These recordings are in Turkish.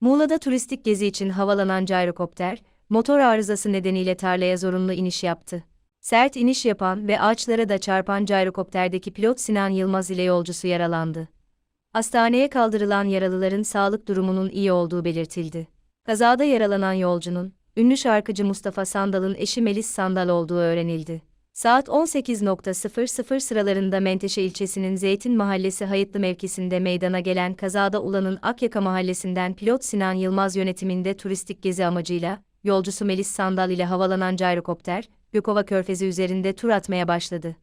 Muğla'da turistik gezi için havalanan gyrokopter, motor arızası nedeniyle tarlaya zorunlu iniş yaptı. Sert iniş yapan ve ağaçlara da çarpan gyrokopterdeki pilot Sinan Yılmaz ile yolcusu yaralandı. Hastaneye kaldırılan yaralıların sağlık durumunun iyi olduğu belirtildi. Kazada yaralanan yolcunun, ünlü şarkıcı Mustafa Sandal'ın eşi Melis Sandal olduğu öğrenildi. Saat 18.00 sıralarında Menteşe ilçesinin Zeytin Mahallesi Hayıtlı mevkisinde meydana gelen kazada Ulan'ın Akyaka mahallesinden pilot Sinan Yılmaz yönetiminde turistik gezi amacıyla, yolcusu Melis Sandal ile havalanan gyrokopter, Gökova Körfezi üzerinde tur atmaya başladı.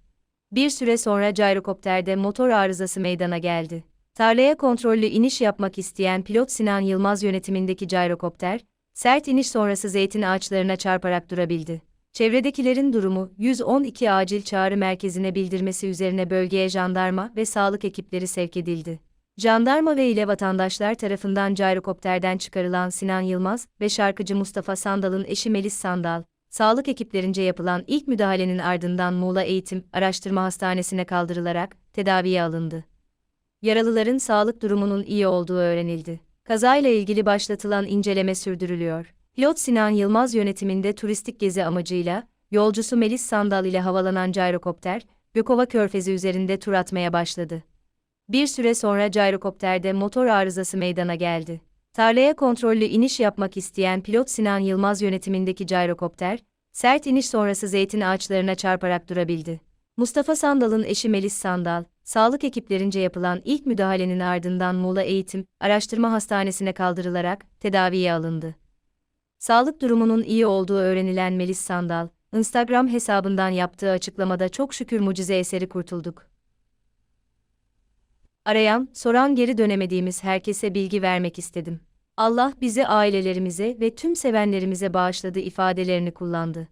Bir süre sonra gyrokopterde motor arızası meydana geldi. Tarlaya kontrollü iniş yapmak isteyen pilot Sinan Yılmaz yönetimindeki gyrokopter, sert iniş sonrası zeytin ağaçlarına çarparak durabildi. Çevredekilerin durumu 112 acil çağrı merkezine bildirmesi üzerine bölgeye jandarma ve sağlık ekipleri sevk edildi. Jandarma ve ile vatandaşlar tarafından gyrokopterden çıkarılan Sinan Yılmaz ve şarkıcı Mustafa Sandal'ın eşi Melis Sandal, sağlık ekiplerince yapılan ilk müdahalenin ardından Muğla Eğitim Araştırma Hastanesi'ne kaldırılarak tedaviye alındı. Yaralıların sağlık durumunun iyi olduğu öğrenildi. Kazayla ilgili başlatılan inceleme sürdürülüyor. Pilot Sinan Yılmaz yönetiminde turistik gezi amacıyla, yolcusu Melis Sandal ile havalanan gyrokopter, Gökova Körfezi üzerinde tur atmaya başladı. Bir süre sonra gyrokopterde motor arızası meydana geldi. Tarlaya kontrollü iniş yapmak isteyen pilot Sinan Yılmaz yönetimindeki gyrokopter, sert iniş sonrası zeytin ağaçlarına çarparak durabildi. Mustafa Sandal'ın eşi Melis Sandal, sağlık ekiplerince yapılan ilk müdahalenin ardından Muğla Eğitim Araştırma Hastanesi'ne kaldırılarak tedaviye alındı. Sağlık durumunun iyi olduğu öğrenilen Melis Sandal, Instagram hesabından yaptığı açıklamada çok şükür mucize eseri kurtulduk. Arayan, soran geri dönemediğimiz herkese bilgi vermek istedim. Allah bizi ailelerimize ve tüm sevenlerimize bağışladı ifadelerini kullandı.